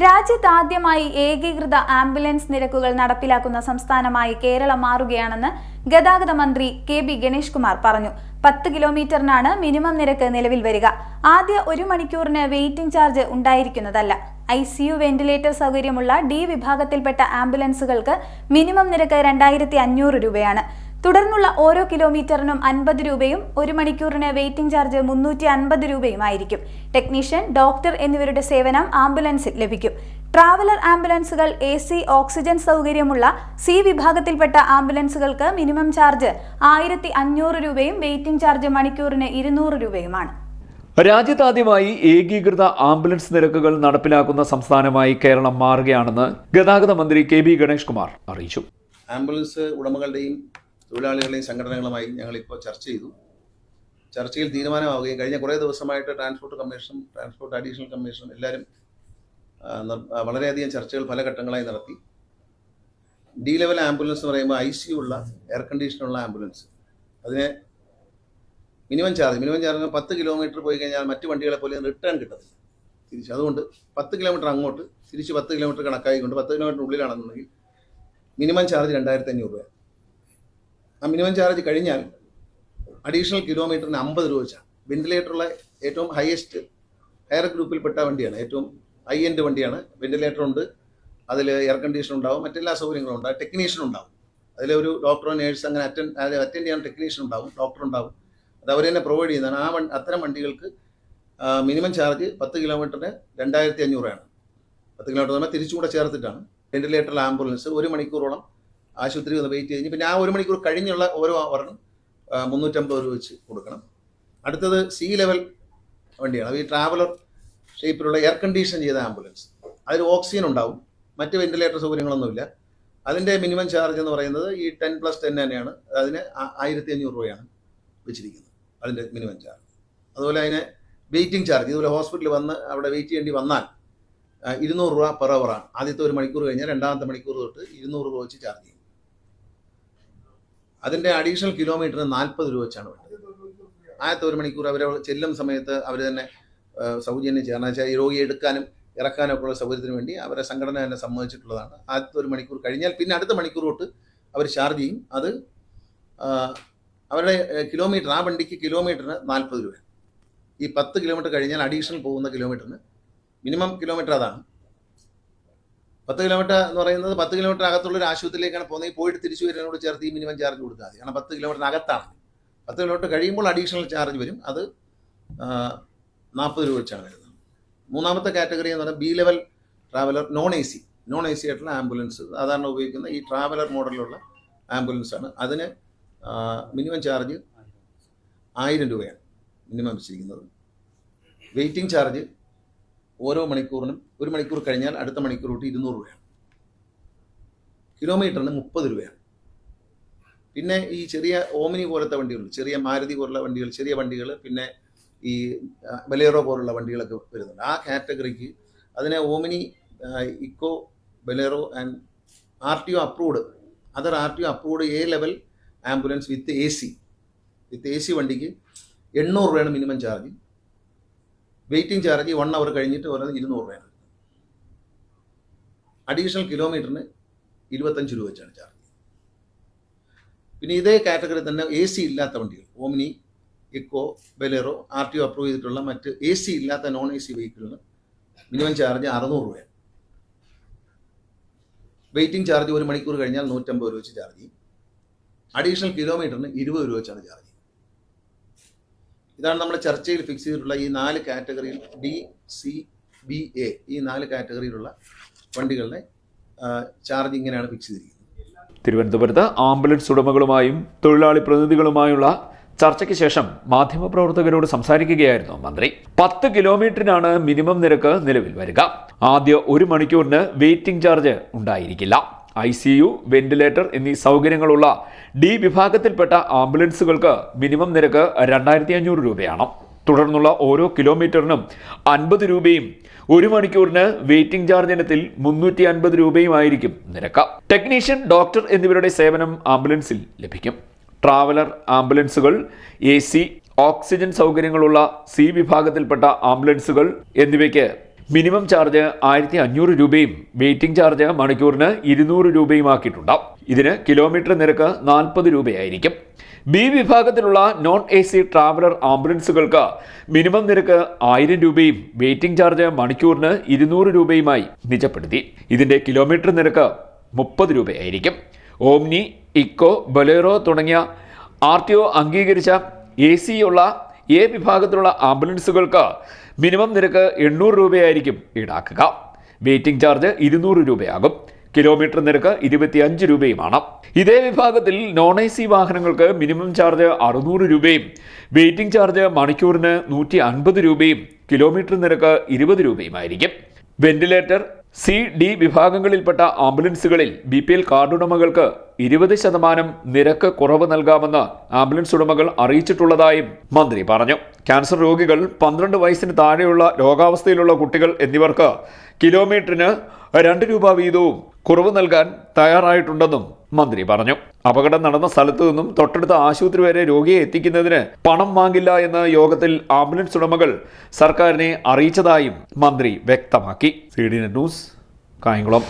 രാജ്യത്ത് ആദ്യമായി ഏകീകൃത ആംബുലൻസ് നിരക്കുകൾ നടപ്പിലാക്കുന്ന സംസ്ഥാനമായി കേരളം മാറുകയാണെന്ന് ഗതാഗത മന്ത്രി കെ ബി ഗണേഷ് കുമാർ പറഞ്ഞു. പത്ത് കിലോമീറ്ററിനാണ് മിനിമം നിരക്ക് നിലവിൽ വരിക. ആദ്യ ഒരു മണിക്കൂറിന് വെയിറ്റിംഗ് ചാർജ് ഉണ്ടായിരിക്കുന്നതല്ല. ഐ സി യു വെന്റിലേറ്റർ സൗകര്യമുള്ള ഡി വിഭാഗത്തിൽപ്പെട്ട ആംബുലൻസുകൾക്ക് മിനിമം നിരക്ക് രണ്ടായിരത്തി അഞ്ഞൂറ് രൂപയാണ്. തുടർന്നുള്ള ഓരോ കിലോമീറ്ററിനും അൻപത് രൂപയും ഒരു മണിക്കൂറിന് വെയിറ്റിംഗ് ചാർജ് മുന്നൂറ്റി അൻപത് രൂപയും ആയിരിക്കും ടെക്നീഷ്യൻ ഡോക്ടർ എന്നിവരുടെ സേവനം ആംബുലൻസിൽ ലഭിക്കും. ട്രാവലർ ആംബുലൻസുകൾ എ സി ഓക്സിജൻ സൗകര്യമുള്ള സി വിഭാഗത്തിൽപ്പെട്ട ആംബുലൻസുകൾക്ക് മിനിമം ചാർജ് ആയിരത്തി അഞ്ഞൂറ് രൂപയും വെയിറ്റിംഗ് ചാർജ് മണിക്കൂറിന് ഇരുന്നൂറ് രൂപയുമാണ്. രാജ്യത്താദ്യമായി ഏകീകൃത ആംബുലൻസ് നിരക്കുകൾ നടപ്പിലാക്കുന്ന സംസ്ഥാനമായി കേരളം മാറുകയാണെന്ന് ഗതാഗത മന്ത്രി കെ ബി ഗണേഷ് കുമാർ അറിയിച്ചു. ആംബുലൻസ് ഉടമകളുടെയും തൊഴിലാളികളുടെയും സംഘടനകളുമായി ഞങ്ങളിപ്പോൾ ചർച്ച ചെയ്തു. ചർച്ചയിൽ തീരുമാനമാവുകയും കഴിഞ്ഞ കുറേ ദിവസമായിട്ട് transport commission transport additional commission എല്ലാവരും വളരെയധികം ചർച്ചകൾ പല ഘട്ടങ്ങളായി നടത്തി. ഡി ലെവൽ ആംബുലൻസ് എന്ന് പറയുമ്പോൾ ഐ സി ഉള്ള എയർ കണ്ടീഷനുള്ള ആംബുലൻസ്. അതിനെ മിനിമം ചാർജ് മിനിമം ചാർജ് പത്ത് കിലോമീറ്റർ പോയി കഴിഞ്ഞാൽ മറ്റ് വണ്ടികളെ പോലെ റിട്ടേൺ കിട്ടത്തില്ല. തിരിച്ച് അതുകൊണ്ട് പത്ത് കിലോമീറ്റർ അങ്ങോട്ട് തിരിച്ച് പത്ത് കിലോമീറ്റർ കണക്കായിക്കൊണ്ട് പത്ത് കിലോമീറ്റർ ഉള്ളിലാണെന്നുണ്ടെങ്കിൽ മിനിമം ചാർജ് രണ്ടായിരത്തി അഞ്ഞൂറ് രൂപ ആ മിനിമം ചാർജ് കഴിഞ്ഞാൽ അഡീഷണൽ കിലോമീറ്ററിന് അമ്പത് രൂപ വെച്ചാണ് വെന്റിലേറ്ററുള്ള ഏറ്റവും ഹയസ്റ്റ് ഹയർ ഗ്രൂപ്പിൽപ്പെട്ട വണ്ടിയാണ്. ഏറ്റവും ഹൈ എൻഡ് വണ്ടിയാണ്. വെന്റിലേറ്റർ ഉണ്ട്. അതിൽ എയർ കണ്ടീഷൻ ഉണ്ടാവും. മറ്റെല്ലാ സൗകര്യങ്ങളും ഉണ്ടാവും. ടെക്നീഷ്യൻ ഉണ്ടാവും അതിലൊരു ഡോക്ടറോ നേഴ്സ് അങ്ങനെ അറ്റൻഡ് അറ്റൻഡ് ചെയ്യാൻ ടെക്നീഷ്യൻ ഉണ്ടാവും. ഡോക്ടർ ഉണ്ടാവും. അത് അവർ തന്നെ പ്രൊവൈഡ് ചെയ്യുന്നതാണ്. ആ വണ്ടി അത്തരം വണ്ടികൾക്ക് മിനിമം ചാർജ് പത്ത് കിലോമീറ്ററിന് രണ്ടായിരത്തി അഞ്ഞൂറാണ് പത്ത് കിലോമീറ്റർ നമ്മൾ തിരിച്ചുകൂടെ ചേർത്തിട്ടാണ്. വെന്റിലേറ്ററിൽ ആംബുലൻസ് ഒരു മണിക്കൂറോളം ആശുപത്രി ഒന്ന് വെയിറ്റ് കഴിഞ്ഞ് പിന്നെ ആ ഒരു മണിക്കൂർ കഴിഞ്ഞുള്ള ഓരോ അവറിനും മുന്നൂറ്റമ്പത് രൂപ വെച്ച് കൊടുക്കണം. അടുത്തത് സി ലെവൽ വണ്ടിയാണ് അത് ഈ ട്രാവലർ ഷേപ്പിലുള്ള എയർ കണ്ടീഷൻ ചെയ്ത ആംബുലൻസ് അതിൽ ഓക്സിജൻ ഉണ്ടാവും. മറ്റ് വെന്റിലേറ്റർ സൗകര്യങ്ങളൊന്നുമില്ല. അതിന്റെ മിനിമം ചാർജ് എന്ന് പറയുന്നത് ഈ ടെൻ പ്ലസ് ടെൻ തന്നെയാണ്. അതിന് ആയിരത്തി അഞ്ഞൂറ് രൂപയാണ് വെച്ചിരിക്കുന്നത്. അതിന്റെ മിനിമം ചാർജ് അതുപോലെ അതിന് വെയിറ്റിംഗ് ചാർജ് ഇതുപോലെ ഹോസ്പിറ്റലിൽ വന്ന് അവിടെ വെയിറ്റ് ചെയ്യേണ്ടി വന്നാൽ ഇരുന്നൂറ് രൂപ പെർ അവറാണ് ആദ്യത്തെ ഒരു മണിക്കൂർ കഴിഞ്ഞാൽ രണ്ടാമത്തെ മണിക്കൂർ തൊട്ട് ഇരുന്നൂറ് രൂപ വെച്ച് ചാർജ് ചെയ്യും. അതിന്റെ അഡീഷണൽ കിലോമീറ്ററിന് നാൽപ്പത് രൂപ വെച്ചാണ് വേണ്ടത്. ആദ്യത്തെ ഒരു മണിക്കൂർ അവർ ചെല്ലും സമയത്ത് അവർ തന്നെ സൗജന്യം ചെയ്യണം വെച്ചാൽ ഈ രോഗിയെ എടുക്കാനും ഇറക്കാനും ഒക്കെ ഉള്ള സൗകര്യത്തിന് വേണ്ടി അവരെ സംഘടന തന്നെ സമ്മതിച്ചിട്ടുള്ളതാണ്. ആദ്യത്തെ ഒരു മണിക്കൂർ കഴിഞ്ഞാൽ പിന്നെ അടുത്ത മണിക്കൂർ തൊട്ട് അവർ ചാർജ് ചെയ്യും. അത് അവരുടെ കിലോമീറ്റർ ആ വണ്ടിക്ക് കിലോമീറ്ററിന് നാൽപ്പത് രൂപ ഈ പത്ത് കിലോമീറ്റർ കഴിഞ്ഞാൽ അഡീഷണൽ പോകുന്ന കിലോമീറ്ററിന് മിനിമം കിലോമീറ്റർ അതാണ്. പത്ത് കിലോമീറ്റർ എന്ന് പറയുന്നത് പത്ത് കിലോമീറ്റർ അകത്തുള്ള ഒരു ആശുപത്രിയിലേക്കാണ് പോകുന്നത്. പോയിട്ട് തിരിച്ചു വരുന്നതിനോട് ചേർത്ത് ഈ മിനിമം ചാർജ് കൊടുത്താൽ മതി. കാരണം പത്ത് കിലോമീറ്ററിനകത്താണ് പത്ത് കിലോമീറ്റർ കഴിയുമ്പോൾ അഡീഷണൽ ചാർജ് വരും. അത് നാൽപ്പത് രൂപ വെച്ചാണ് വരുന്നത്. മൂന്നാമത്തെ കാറ്റഗറി എന്ന് പറഞ്ഞാൽ B level traveller non A C non A C ആയിട്ടുള്ള ആംബുലൻസ് സാധാരണ ഉപയോഗിക്കുന്ന ഈ ട്രാവലർ മോഡലിലുള്ള ആംബുലൻസ് ആണ്. അതിന് മിനിമം ചാർജ് ആയിരം രൂപയാണ്. മിനിമം വെച്ചിരിക്കുന്നത്. വെയിറ്റിംഗ് ചാർജ് ഓരോ മണിക്കൂറിനും ഒരു മണിക്കൂർ കഴിഞ്ഞാൽ അടുത്ത മണിക്കൂർ തൊട്ട് ഇരുന്നൂറ് രൂപയാണ്. കിലോമീറ്ററിന് മുപ്പത് രൂപയാണ്. പിന്നെ ഈ ചെറിയ ഓമിനി പോലത്തെ വണ്ടികൾ ചെറിയ മാരുതി പോലുള്ള വണ്ടികൾ ചെറിയ വണ്ടികൾ പിന്നെ ഈ ബലേറോ പോലുള്ള വണ്ടികളൊക്കെ വരുന്നുണ്ട്. ആ കാറ്റഗറിക്ക് അതിനെ Omni Eeco Bolero and R T O approved other R T O approved A level ambulance with A C. With A C വണ്ടിക്ക് എണ്ണൂറ് രൂപയാണ് minimum charge. Waiting charge one hour കഴിഞ്ഞിട്ട് പറയുന്നത് ഇരുന്നൂറ് രൂപയാണ്. അഡീഷണൽ കിലോമീറ്ററിന് ഇരുപത്തഞ്ച് രൂപ വെച്ചാണ് ചാർജ് പിന്നെ ഇതേ കാറ്റഗറി തന്നെ എ സി ഇല്ലാത്ത വണ്ടികൾ Omni Eeco Bolero R T O approve ചെയ്തിട്ടുള്ള മറ്റ് എ സി ഇല്ലാത്ത നോൺ എ സി വെഹിക്കിളിന് മിനിമം ചാർജ് അറുന്നൂറ് രൂപയാണ്. വെയിറ്റിംഗ് ചാർജ് ഒരു മണിക്കൂർ കഴിഞ്ഞാൽ നൂറ്റമ്പത് രൂപ വെച്ച് ചാർജ് ചെയ്യും. അഡീഷണൽ കിലോമീറ്ററിന് ഇരുപത് രൂപ വെച്ചാണ് ചാർജ് ചെയ്യുന്നത് ഇതാണ് നമ്മൾ ചർച്ചയിൽ ഫിക്സ് ചെയ്തിട്ടുള്ള ഈ നാല് കാറ്റഗറിയിൽ ഡി സി ബി എ ഈ നാല് കാറ്റഗറിയിലുള്ള വണ്ടികളുടെ ചാർജ് ഇങ്ങനെയാണ് ഫിക്സ് ചെയ്തിരിക്കുന്നത്. തിരുവനന്തപുരത്ത് ആംബുലൻസ് ഉടമകളുമായും തൊഴിലാളി പ്രതിനിധികളുമായുള്ള ചർച്ചയ്ക്ക് ശേഷം മാധ്യമപ്രവർത്തകരോട് സംസാരിക്കുകയായിരുന്നു മന്ത്രി. പത്ത് കിലോമീറ്ററിനാണ് മിനിമം നിരക്ക് നിലവിൽ വരിക. ആദ്യ ഒരു മണിക്കൂറിന് വെയിറ്റിംഗ് ചാർജ് ഉണ്ടായിരിക്കില്ല. ഐ സി യു വെന്റിലേറ്റർ എന്നീ സൗകര്യങ്ങളുള്ള ഡി വിഭാഗത്തിൽപ്പെട്ട ആംബുലൻസുകൾക്ക് മിനിമം നിരക്ക് രണ്ടായിരത്തി അഞ്ഞൂറ് രൂപയാണ്. തുടർന്നുള്ള ഓരോ കിലോമീറ്ററിനും അൻപത് രൂപയും ഒരു മണിക്കൂറിന് വെയിറ്റിംഗ് ചാർജ് ഇനത്തിൽ മുന്നൂറ്റി അൻപത് രൂപയുമായിരിക്കും നിരക്ക. ടെക്നീഷ്യൻ ഡോക്ടർ എന്നിവരുടെ സേവനം ആംബുലൻസിൽ ലഭിക്കും. ട്രാവലർ ആംബുലൻസുകൾ എ സി ഓക്സിജൻ സൗകര്യങ്ങളുള്ള സി വിഭാഗത്തിൽപ്പെട്ട ആംബുലൻസുകൾ എന്നിവയ്ക്ക് മിനിമം ചാർജ് ആയിരത്തി അഞ്ഞൂറ് രൂപയും വെയിറ്റിംഗ് ചാർജ് മണിക്കൂറിന് ഇരുന്നൂറ് രൂപയുമാക്കിയിട്ടുണ്ട് ഇതിന് കിലോമീറ്റർ നിരക്ക് നാൽപ്പത് രൂപയായിരിക്കും. ബി വിഭാഗത്തിലുള്ള നോൺ എ സി ട്രാവലർ ആംബുലൻസുകൾക്ക് മിനിമം നിരക്ക് ആയിരം രൂപയും വെയിറ്റിംഗ് ചാർജ് മണിക്കൂറിന് ഇരുന്നൂറ് രൂപയുമായി നിജപ്പെടുത്തി. ഇതിന്റെ കിലോമീറ്റർ നിരക്ക് മുപ്പത് രൂപയായിരിക്കും. ഓംനി ഇക്കോ ബൊലേറോ തുടങ്ങിയ ആർ ടി ഒ അംഗീകരിച്ച എ സിയുള്ള എ വിഭാഗത്തിലുള്ള ആംബുലൻസുകൾക്ക് മിനിമം നിരക്ക് എണ്ണൂറ് രൂപയായിരിക്കും ഈടാക്കുക. വെയിറ്റിംഗ് ചാർജ് ഇരുന്നൂറ് രൂപയാകും. കിലോമീറ്റർ നിരക്ക് ഇരുപത്തിയഞ്ച് രൂപയുമാണ്. ഇതേ വിഭാഗത്തിൽ നോൺ എ സി വാഹനങ്ങൾക്ക് മിനിമം ചാർജ് അറുന്നൂറ് രൂപയും വെയിറ്റിംഗ് ചാർജ് മണിക്കൂറിന് നൂറ്റി അൻപത് രൂപയും കിലോമീറ്റർ നിരക്ക് ഇരുപത് രൂപയുമായിരിക്കും. വെന്റിലേറ്റർ സി ഡി വിഭാഗങ്ങളിൽപ്പെട്ട ആംബുലൻസുകളിൽ ബി പി എൽ കാർഡുടമകൾക്ക് ഇരുപത് ശതമാനം നിരക്ക് കുറവ് നൽകാമെന്ന് ആംബുലൻസ് ഉടമകൾ അറിയിച്ചിട്ടുള്ളതായും മന്ത്രി പറഞ്ഞു. ക്യാൻസർ രോഗികൾ പന്ത്രണ്ട് വയസ്സിന് താഴെയുള്ള രോഗാവസ്ഥയിലുള്ള കുട്ടികൾ എന്നിവർക്ക് കിലോമീറ്ററിന് രണ്ട് രൂപ വീതവും കുറവ് നൽകാൻ തയ്യാറായിട്ടുണ്ടെന്നും മന്ത്രി പറഞ്ഞു. അപകടം നടന്ന സ്ഥലത്തു നിന്നും തൊട്ടടുത്ത ആശുപത്രി വരെ രോഗിയെ എത്തിക്കുന്നതിന് പണം വാങ്ങില്ല എന്ന് യോഗത്തിൽ ആംബുലൻസ് ഉടമകൾ സർക്കാരിനെ അറിയിച്ചതായും മന്ത്രി വ്യക്തമാക്കി. C D news Kayamkulam.